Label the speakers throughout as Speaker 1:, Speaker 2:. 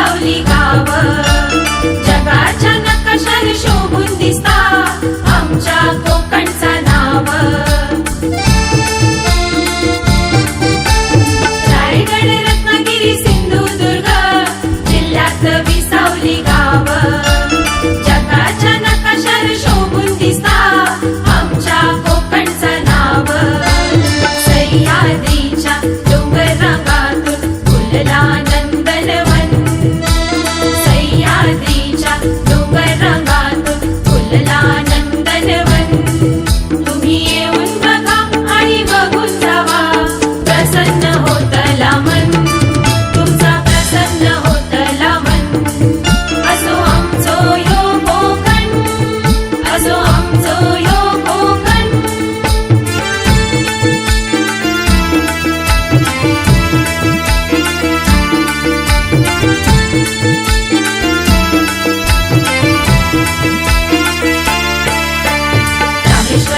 Speaker 1: लावली कावड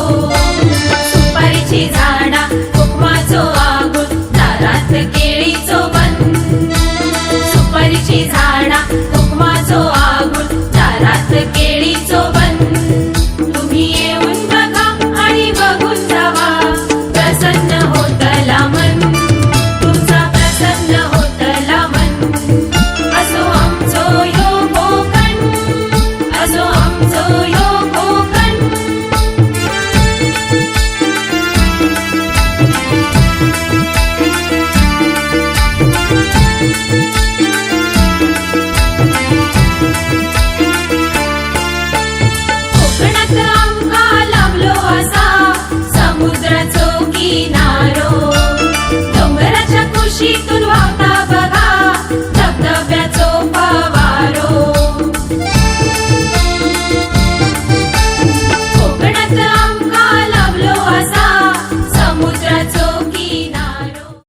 Speaker 1: Oh.